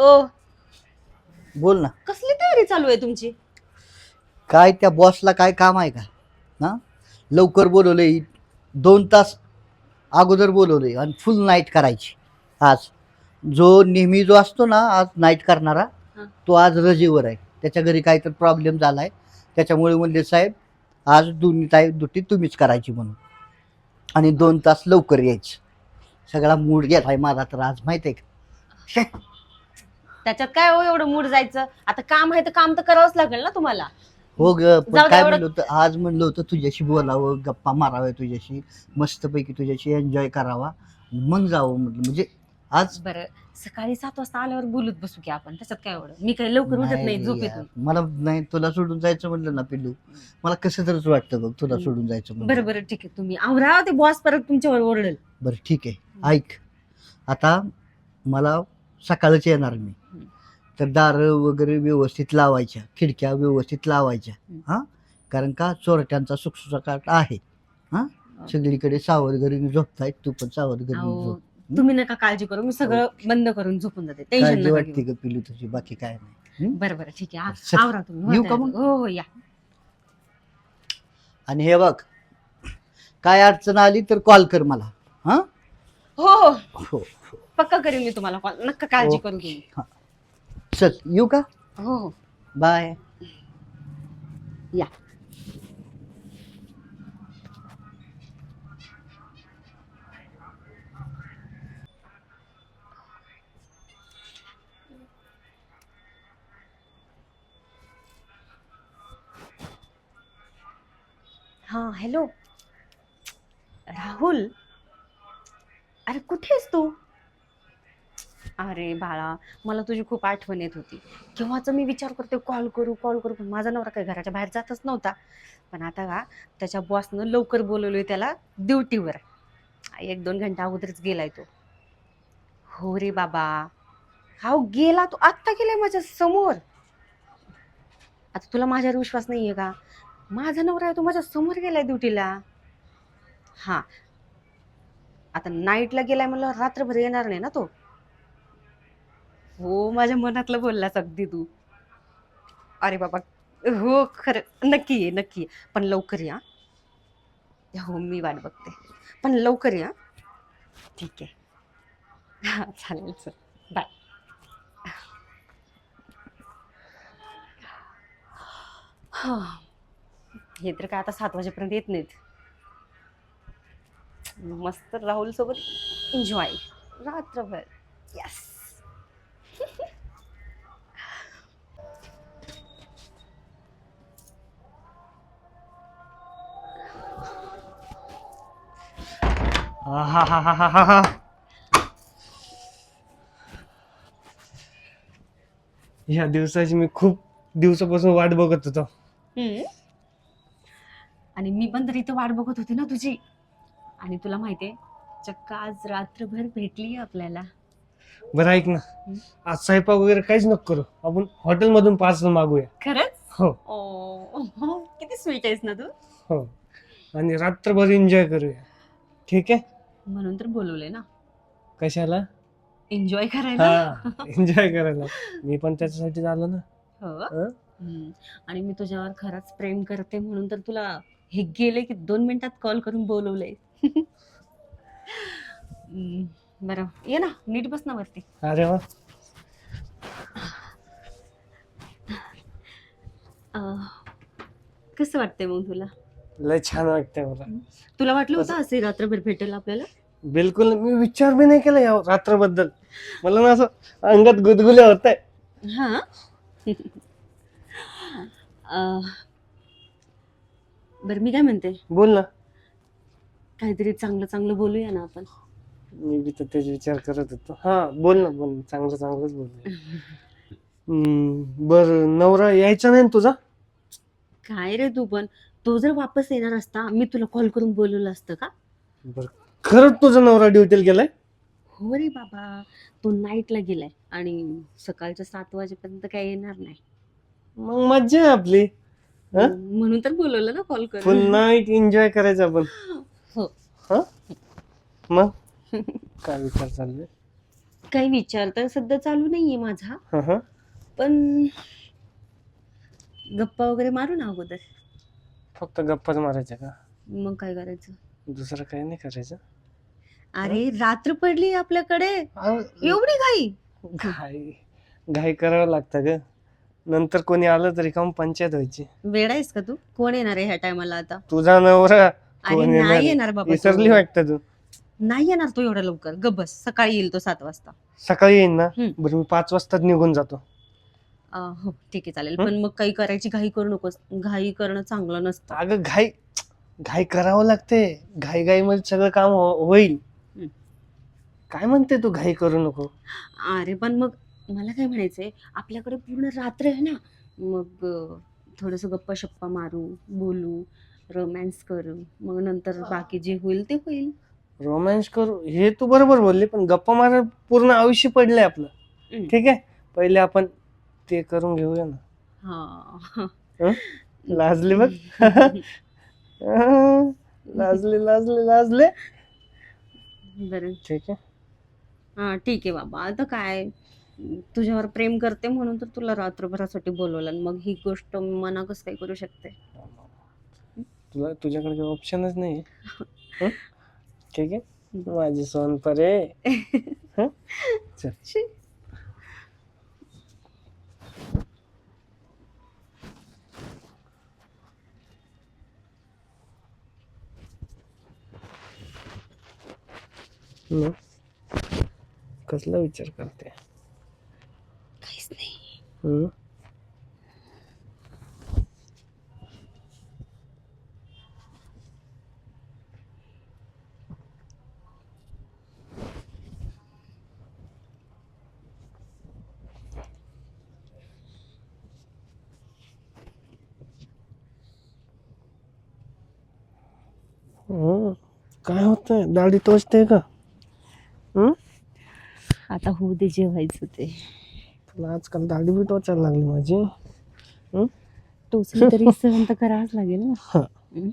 ओ. बोल ना. कसली तयारी चालू आहे तुमची? काय त्या बॉसला काय काम आहे का? ना लवकर बोलवले दोन तास अगोदर बोलवले आणि फुल नाईट करायची. आज जो नेहमी जो असतो ना आज नाईट करणारा हा. तो आज रजेवर आहे. त्याच्या घरी काहीतरी प्रॉब्लेम झाला आहे त्याच्यामुळे म्हणले साहेब आज दोन्ही टाईम दुटी तुम्हीच करायची म्हणून. आणि दोन तास लवकर यायचं. सगळा मूड गेला आहे माझा तर आज माहिती आहे का त्याच्यात काय हो एवढं मूड जायचं? आता काम आहे तर काम तर करावंच लागेल ना तुम्हाला. हो ग पण जाऊ दे, काय एवढं- म्हणलं होतं आज म्हणलं होतं तुझ्याशी बोलावं गप्पा माराव्या तुझ्याशी मस्तपैकी तुझ्याशी एन्जॉय करावा. मग जावं म्हटलं म्हणजे आज बरं सकाळी सात वाजता आल्यावर बोलत बसू की आपण? त्याच्यात काय एवढं? मी काही लवकर उठत नाही नाही झोपेतून. यार, मला नाही तुला सोडून जायचं म्हणलं ना पिल्लू. मला कसं तरच वाटतं बघ तुला. सोडून जायचं बरं म्हणलं. बरं ठीक आहे. तुम्ही आवरा ते बॉस परत तुमच्यावर ओरडेल. बरं ठीक आहे. ऐक आता मला सकाळच येणार मी. तर दारं वगैरे व्यवस्थित लावायच्या खिडक्या व्यवस्थित लावायच्या. हा? कारण का चोरट्यांचा सुखसुखाट आहे हा? सगळीकडे सावधगिरीने झोपतायत तू पण सावधगिरीने झोप. तुम्ही नका काळजी करू मी सगळं बंद करून झोपून जाते टेन्शन काळजी नका वाटते घेऊ. का पिलू तुझी बाकी काय नाही? बरं बरं ठीक आहे. चल, आ- आवरा तुम्ही येऊ हो, का तयार. मग? हो हो या. आणि हे बघ काय अडचण आली तर कॉल कर मला हा? हो हो. हो पक्का करेन मी तुम्हाला कॉल नका काळजी. करू तुम्ही येऊ का हो हो बाय या हा हॅलो राहुल. अरे कुठे आहेस तू? अरे बाळा मला तुझी खूप आठवण येत होती. केव्हाच मी विचार करते कॉल करू कॉल करू पण माझा नवरा काही घराच्या बाहेर जातच नव्हता. पण आता का त्याच्या बॉसनं लवकर बोलवलोय त्याला ड्युटीवर एक दोन घंटा अगोदरच गेलाय तो. हो रे बाबा. हा गेला तू आत्ता गेलाय माझ्यासमोर. आता तुला माझ्यावर विश्वास नाहीये का? माझा नवरा आहे तो माझ्यासमोर गेलाय ड्युटीला हा. आता नाईटला गेलाय म्हणलं रात्रभर येणार नाही ना तो. हो माझ्या मनातलं बोललास अगदी तू. अरे बाबा. हो खरं. नक्की ये नक्की ये. पण लवकर या. हो मी वाट बघते. पण लवकर या. ठीक आहे. हां चालेल सर बाय हां. हे तर काय आता सात वाजेपर्यंत येत नाहीत. मस्त राहुल सोबत एन्जॉय रात्रभर. यस आहाहाहाहा. या दिवसाची मी खूप दिवसापासून वाट बघत होतो. हम्म. आणि मी पण तर इथं वाट बघत होती ना तुझी. आणि तुला माहितीये चक्क आज रात्रभर भेटली आपल्याला. बरं ऐक ना. आज स्वयंपाक वगैरे काहीच नको करू. आपण हॉटेलमधून पार्सल मागूया. खरंच? हो. ओ किती स्वीट आहेस ना तू. हो. आणि रात्रभर एन्जॉय करूया. ठीक आहे? म्हणून तर बोलवले ना. कशाला? एन्जॉय करायला. हा एन्जॉय करायला. मी पण त्याच्यासाठी आलो ना. हो? हं? हम्म. आणि मी तुझ्यावर खरंच प्रेम करते म्हणून तर तुला हे गेले की दोन मिनिटात कॉल करून बोलवलंय. हम्म, बरं. ये ना नीट बस ना वरती. अरे वा. अं, कसं वाटतंय मग तुला? लय छान वाटतंय मला. तुला वाटलं होतं असे रात्रभर भेटेल आपल्याला? बिलकुल मी विचार बी नाही केला या रात्राबद्दल. मला ना असं अंगात गुदगुल्या होत आहे हा? अं, बरं मी काय म्हणते? बोल ना. काहीतरी चांगलं चांगलं बोलूया ना आपण. मी बी तर तेच विचार करत होतो. हा बोल ना बोल ना. चांगलं चांगलंच बोल बर नवरा यायचा नाही ना तुझा? काय रे तू पण? तो जर वापस येणार असता मी तुला कॉल करून बोलवलं असतं का? बर खरंच तुझा नवरा ड्युटीला गेलाय? हो रे बाबा. तो नाईटला गेलाय आणि सकाळच्या सात वाजेपर्यंत काय येणार नाही. मग मज्जा आहे आपली हं? म्हणून तर बोलवलं ना कॉल फुल करून नाईट एन्जॉय करायचं आपण. हो. हा? मग? काय विचार चालले काही विचार तर सध्या चालू नाहीये माझा. हं, हं. पण गप्पा वगैरे मारू ना अगोदर. फक्त गप्पाच मारायच्या का? मग काय करायचं? दुसरं काही नाही करायचं. अरे रात्र पडली आपल्याकडे. अहो, एवढी घाई. घाई. घाई करावं लागतं ग. नंतर कोणी आलं तरी काम पंचायत व्हायची. वेळ आहेस का तू? कोण येणार आहे ह्या टायमाला आता? तुझा नवरा अरे कोण येणार नाही आहे? येणार बाबा विसरली. वाटतं तू? नाही येणार तो एवढ्या लवकर. गबस सकाळी येईल तो सात वाजता. सकाळी येईन ना? हम्म. बरं मी पाच वाजताच निघून जातो. अं, हो ठीक आहे चालेल. हं? पण मग काही करायची घाई करू नकोस. घाई करणं चांगलं नसतं. अगं घाई. घाई करावं लागते. घाई घाई मध्ये सगळं काम हो- होईल. काय म्हणते तू घाई करू नको? अरे पण मग मला काय म्हणायचंय? आपल्याकडे पूर्ण रात्र आहे ना. मग थोडस गप्पा शप्पा मारू बोलू रोमॅन्स करू. मग नंतर बाकी जे होईल ते होईल. रोमॅन्स करू? हे तू बरोबर बोलली पण गप्पा मारा पूर्ण आयुष्य पडलंय आपलं. हम्म. ठीक आहे? पहिले आपण ते करून घेऊया ना. हा? लाजली बघ. लाजले लाजले लाजले. बरं. ठीक आहे. हा ठीक आहे बाबा. आता काय? तुझ्यावर प्रेम करते म्हणून तर तुला रात्रभरासाठी बोलवलं. आणि मग ही गोष्ट मना कसं काय करू शकते. तुला तुझ्याकडे काही ऑप्शनच नाही? ठीक आहे. माझी सोनपरे हं? चल. शी. कसला विचार करते? काहीच नाही. हं? हं? काय होतंय? दाढी टोचते का? हं? आता होऊ दे जेवायचं ते. तुला आजकाल दाढी बी टोचायला लागली माझी. टोचली तरी सहन तर करावंच लागेल ना. हा. हं?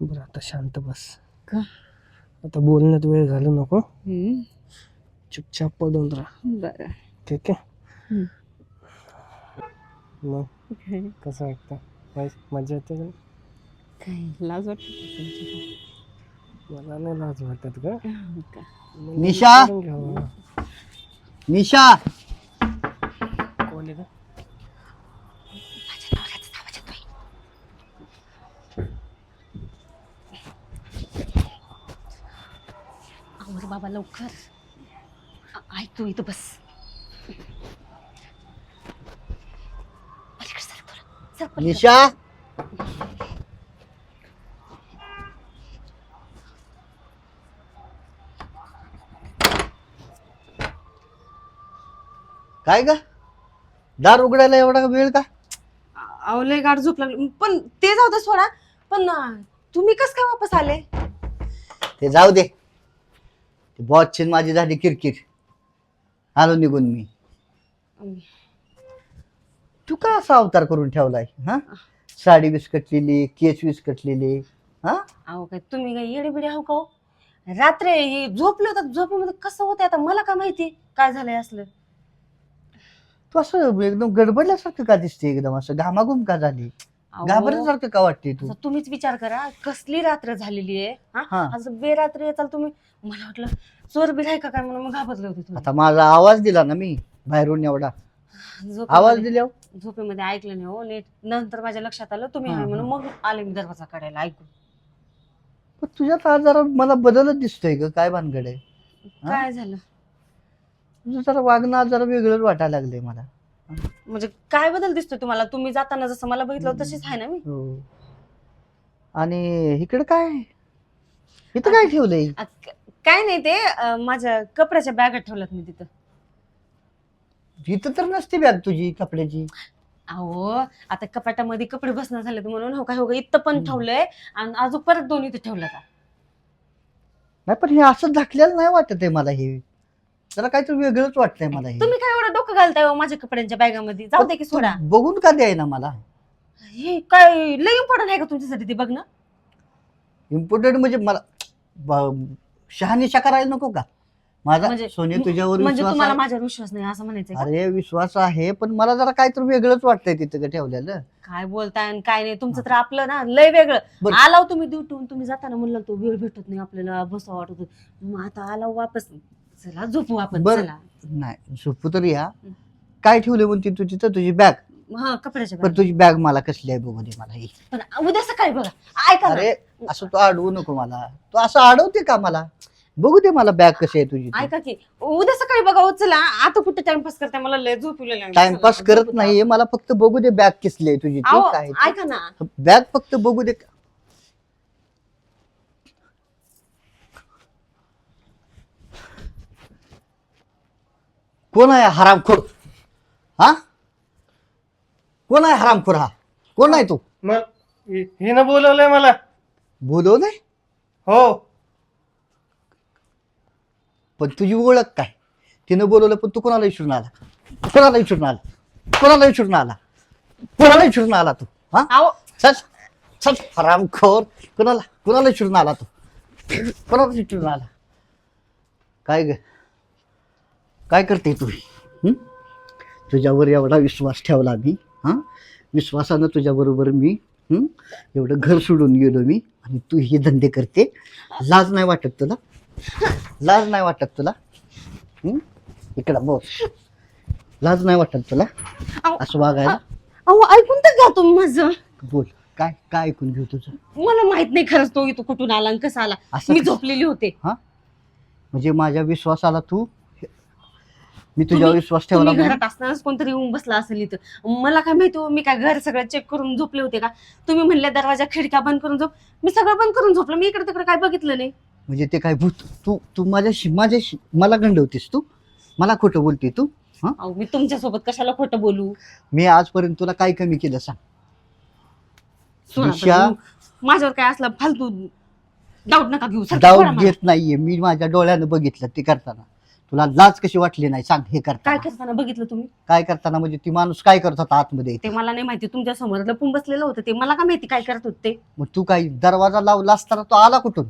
बरं आता शांत बस. का? आता बोलण्यात वेळ घालू नको. हं, चुपचाप पडून राहा. बरं. ठीक आहे. मग? काय? कसं वाटतं? मज- मजा येते का? काय? लाज वाटत मला नाही लाज वाटत का? का निशा? निशा? कोण आहे आवर बाबा लवकर. आ- ऐक तू इथं बस. पलीकडे सरक थोडं. सरक पलीकडे. निशा? काय ग? दार उघडायला एवढा वेळ का? अहो लय गाठ झोप लागली पण ते जाऊ दे सोडा. पण अं, तुम्ही कस काय वापस आले? ते जाऊ दे. ते बॉसची माझी झाली किरकिर. आलो निघून मी. तू का असा अवतार करून ठेवलाय? हा? साडी विस्कटलेली केस विस्कटलेली हा? अहो काय तुम्ही काय येडे बिडे आहो का हो? रात्री हे झोपले होतात झोपेमध्ये कसं होतं आता? मला काय माहिती? काय झालंय असलं? तू असं एकदम गडबडल्यासारखं का दिसते एकदम असं? घामाघूम का झाली? अहो, घाबरल्यासारखं का वाटते तू? आता तुम्हीच विचार करा. कसली रात्र झालेली आहे हा? हा. असं बेरात्री येताल तुम्ही. मला वाटलं चोर बिर आहे का काय म्हणून मग घाबरले होते तुम्ही. आता माझा आवाज दिला ना मी बाहेरून एवढा. झोपेमध्ये- आवाज दिल्यावर झोपेमध्ये ऐकलं नाही हो नीट. नंतर माझ्या लक्षात आलं तुम्ही हा, आहे. म्हणून मग आले मी दरवाजा काढायला ऐकून. पण तुझ्यात आज जरा मला बदलच दिसतोय ग. काय भानगड आहे? हा? काय झालं? तुझं जरा वागणं जरा वेगळंच वाटायला लागलंय मला. म्हणजे काय बदल दिसतोय तुम्हाला? तुम्ही जाताना जसं मला बघितलं तशीच आहे ना मी? हो. आणि इकडे काय? इथं काय ठेवलंय? क- काय नाही ते अं, माझ्या कपड्याच्या बॅगात ठेवल्यात मी तिथं. इथं तर नसते बॅग तुझी कपड्याची. अहो आता कपाटामध्ये कपडे बसणं झालेत म्हणून हो काय हो काय इथं पण हम्म. ठेवलंय आणि अजून परत दोन इथे ठेवलं का नाही पण हे असं झाकलेलं नाही वाटत आहे मला हे. जरा काहीतरी वेगळंच वाटतंय मला हे. तुम्ही काय एवढं डोकं घालताय हो माझ्या कपड्यांच्या बॅगामध्ये? जाऊ दे की सोडा. बघून का द्याय ना मला? हे काय लय इम्पॉर्टंट आहे का तुमच्यासाठी ते बघणं? इम्पॉर्टंट म्हणजे मला ब- शहानिशा करायला नको का? माझा म्हणजे- सोने तुझ्यावर म्हणजे विश्वास तुम्हाला आहे. माझ्यावर विश्वास नाही असं म्हणायचं का? अरे विश्वास आहे पण मला जरा काहीतरी वेगळंच वाटतंय तिथं ठेवलेलं. काय बोलताय आणि काय नाही तुमचं तर आपलं ना लय वेगळं. बरं. आलाव तुम्ही ड्युटीहून तुम्ही जाताना म्हणलं तो वेळ भेटत नाही आपल्याला बसावं वाटत होतं. मग आता आला वापस. चला झोपू आपण बरं. चला. नाही झोपू तर या. काय ठेवले म्हणते तू तिथं तुझी बॅग हा कपड्याच्या पण बाहेर. तुझी बॅग मला कसली आहे बघू दे मला ही. पण उद्या सकाळी बघा. ऐका ना. अरे असं तू अडवू नको मला. तू असं अडवते का मला? बघू दे मला बॅग कशी आहे तुझी ऐका की उद्या सकाळी बघा हो, चला. आता कुठे टाइमपास करताय? मला लय झोप येऊ लागली. टाइमपास करत नाहीये. मला फक्त बघू दे बॅग कसली आहे तुझी. ती काय ऐका ना. बॅग फक्त बघू दे. कोण आहे हरामखोर? हा? कोण आहे हरामखोर हा? कोण आहे तो? मग हि- हिनं बोलवलंय मला. बोलवलंय? हो. पण तुझी ओळख काय? तिनं बोलवलं पण तू कोणाला विचारून आला? कोणाला विचारून आला? कोणाला विचारून आला? कोणाला विचारून आला तू? हा? अहो चल. चल. हरामखोर. कोणाला? कोणाला विचारून आला तू? कोणाला विचारून आला? काय ग? काय करते तू? हं? तुझ्यावर एवढा विश्वास ठेवला मी हां? विश्वासानं तुझ्याबरोबर मी हं? एवढं घर सोडून गेलो मी आणि तू हे धंदे करते. लाज नाही वाटत तुला? लाज नाही वाटत तुला? हं? इकडं बोल लाज नाही वाटत तुला? असं वागायला? अहो ऐकून तर घ्या तुम्ही माझं. बोल काय काय ऐकून घेऊ तुझं? मला माहीत नाही खरंच तो इथं कुठून आला आणि कसा आला. असं मी कसं? झोपलेली होते. म्हणजे माझ्या विश्वासाला तू मी तुझ्यावर तुम्ही- विश्वास ठेवला तुम्ही घरात असतानाच कोणतरी येऊन बसला असेल इथं. मला काय माहिती हो, मी काय घर सगळं चेक करून झोपले होते का? तुम्ही म्हणले दरवाजा खिडक्या बंद करून झोप. मी सगळं बंद करून झोपलं. मी इकडे तिकडे काय बघितलं नाही. म्हणजे ते काय भूत? तू तू माझ्याशी माझ्याशी मला गंडवतीस तू? मला खोटं बोलते तू? अहो मी तुमच्यासोबत कशाला खोटं बोलू? मी आजपर्यंत तुला काय कमी केलं सांग. सोडा दिशा- बरं. माझ्यावर काय असला फालतू डाऊट नका घेऊ डाऊट. घेत नाहीये. मी माझ्या डोळ्यानं बघितलं ते करताना. तुला लाज कशी वाटली नाही? सांग हे काय करताना करताना बघितलं तुम्ही? काय करताना? म्हणजे ती माणूस काय करत होता आतमध्ये? ते मला नाही माहिती. तुमच्यासमोर लपून बसलेलं होतं. ते मला काय माहिती काय करत होते? ते मग तू काय दरवाजा लावला असताना तो आला कुठून?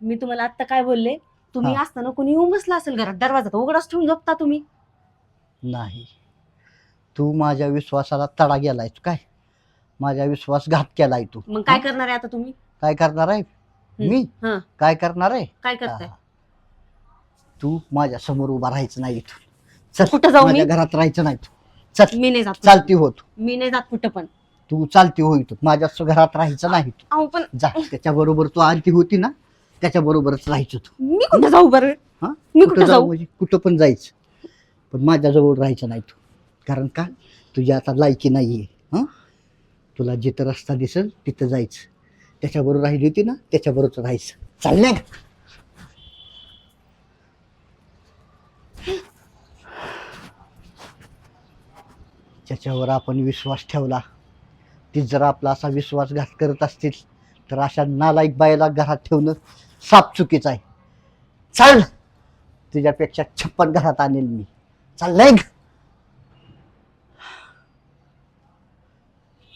मी तुम्हाला आता काय बोलले? तुम्ही हा. असताना कोणी येऊन बसला असेल घरात? दरवाजा तर उघडाच ठेवून झोपता तुम्ही. नाही. तू माझ्या विश्वासाला तडा गेलाय. काय? माझ्या विश्वासघात केलाय तू. मग काय हा? करणार आहे आता तुम्ही? काय करणार आहे? मी? हा. काय करणार आहे? काय करताय? हा. तू माझ्यासमोर उभा राहायचं नाही इथून. चल कुठं जाऊ मी? माझ्या घरात राहायचं नाही तू. चल मी नाही जात कुठं. चालती हो तू. मी नाही जात कुठं पण. तू चालती हो इथून. माझ्या स- घरात राहायचं नाही तू. अहो पण जा त्याच्या बरोबर तू आलती होती ना त्याच्या बरोबरच राहायचं तू. मी कुठं जाऊ बरं? हा? मी कुठं जाऊ म्हणजे कुठं पण जायचं. पण माझ्याजवळ राहायचं नाही तू. कारण का? तुझी आता लायकी नाहीये. हा? तुला जिथं रस्ता दिसेल तिथं जायचं. त्याच्याबरोबर राहिली होती ना त्याच्याबरोबर राहायचं. चाललंय का? ज्याच्यावर आपण विश्वास ठेवला ती जर आपला असा विश्वासघात करत असतील तर अशा नालायक बायला घरात ठेवणं साप चुकीचं आहे. चल! तुझ्यापेक्षा छप्पन घरात आणेल मी. चाललंय का?